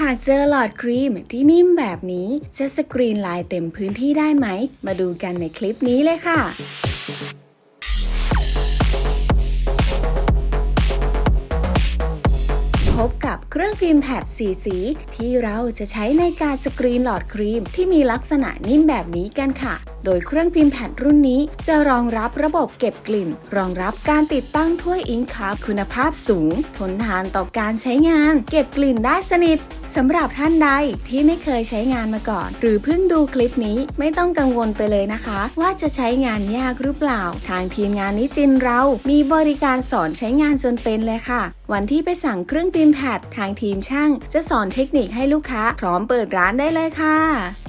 หากเจอหลอดครีมที่นิ่มแบบนี้ จะสกรีนลายเต็มพื้นที่ได้ไหม มาดูกันในคลิปนี้เลยค่ะพบกับเครื่องพิมพ์แพดสีสี ที่เราจะใช้ในการสกรีนหลอดครีมที่มีลักษณะนิ่มแบบนี้กันค่ะ โดยเครื่องพิมพ์แพดรุ่นนี้ จะรองรับระบบเก็บกลิ่น รองรับการติดตั้งถ้วยอิงค์คัพคุณภาพสูง ทนทานต่อการใช้งาน เก็บกลิ่นได้สนิทสำหรับท่านใดที่ไม่เคยใช้งานมาก่อน หรือเพิ่งดูคลิปนี้ไม่ต้องกังวลไปเลยนะคะ ว่าจะใช้งานยากหรือเปล่า ทางทีมงานนิจินเรา มีบริการสอนใช้งานจนเป็นเลยค่ะ วันที่ไปสั่งเครื่องพิมพ์แพดทางทีมช่าง จะสอนเทคนิคให้ลูกค้า พร้อมเปิดร้านได้เลยค่ะ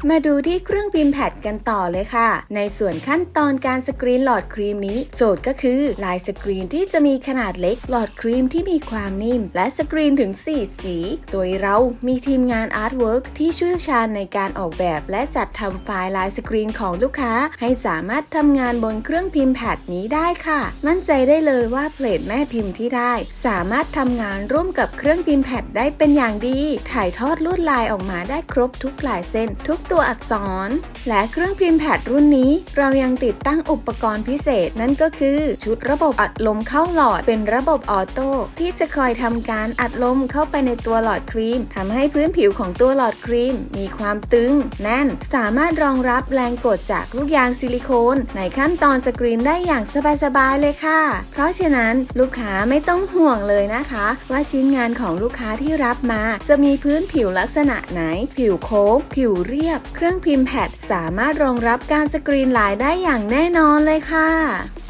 มาดูที่เครื่องพิมพ์แพดกันต่อเลยค่ะในส่วนขั้นตอนการสกรีนหลอดครีมนี้ โจทย์ก็คือ ลายสกรีนที่จะมีขนาดเล็ก หลอดครีมที่มีความนิ่ม และสกรีนถึง 4 สี โดยเรามีทีมงานอาร์ตเวิร์กที่เชี่ยวชาญในการออกแบบและจัดทำไฟล์ลายสกรีนของลูกค้า ให้สามารถทำงานบนเครื่องพิมพ์แพดนี้ได้ค่ะ มั่นใจได้เลยว่าเพลทแม่พิมพ์ที่ได้ สามารถทำงานร่วมกับเครื่องพิมพ์แพดได้เป็นอย่างดี ถ่ายทอดลวดลายออกมาได้ครบทุกลายเส้น ทุกตัวอักษร และเครื่องพิมพ์แพดรุ่นนี้ เรายังติดตั้งอุปกรณ์พิเศษนั่นก็คือชุดระบบอัดลมเข้าหลอด เป็นระบบออโต้ที่จะคอยทำการอัดลมเข้าไปในตัวหลอดครีมทำให้พื้นผิวของตัวหลอดครีม มีความตึง แน่น สามารถรองรับแรงกดจากลูกยางซิลิโคน ในขั้นตอนสกรีนได้อย่างสบายๆเลยค่ะ เพราะฉะนั้นลูกค้าไม่ต้องห่วงเลยนะคะ ว่าชิ้นงานของลูกค้าที่รับมา จะมีพื้นผิวลักษณะไหน ผิวโค้งผิวเรียบ เครื่องพิมพ์แพดสามารถรองรับการการสกรีนลายได้อย่างแน่นอนเลยค่ะ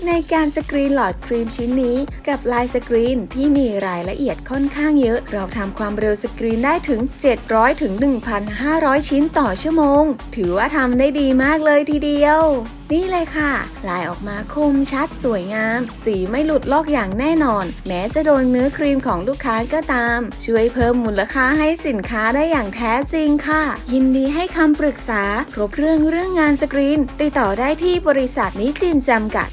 ในการสกรีนหลอดครีมชิ้นนี้กับลายสกรีนที่มีรายละเอียดค่อนข้างเยอะ เราทำความเร็วสกรีนได้ถึง 700ถึง1,500 ชิ้นต่อชั่วโมง ถือว่าทำได้ดีมากเลยทีเดียว นี่เลยค่ะ ลายออกมาคมชัดสวยงาม สีไม่หลุดลอกอย่างแน่นอน แม้จะโดนเนื้อครีมของลูกค้าก็ตาม ช่วยเพิ่มมูลค่าให้สินค้าได้อย่างแท้จริงค่ะ ยินดีให้คำปรึกษา ครบเรื่องเรื่องงานสกรีน ติดต่อได้ที่บริษัทนิจินจำกัด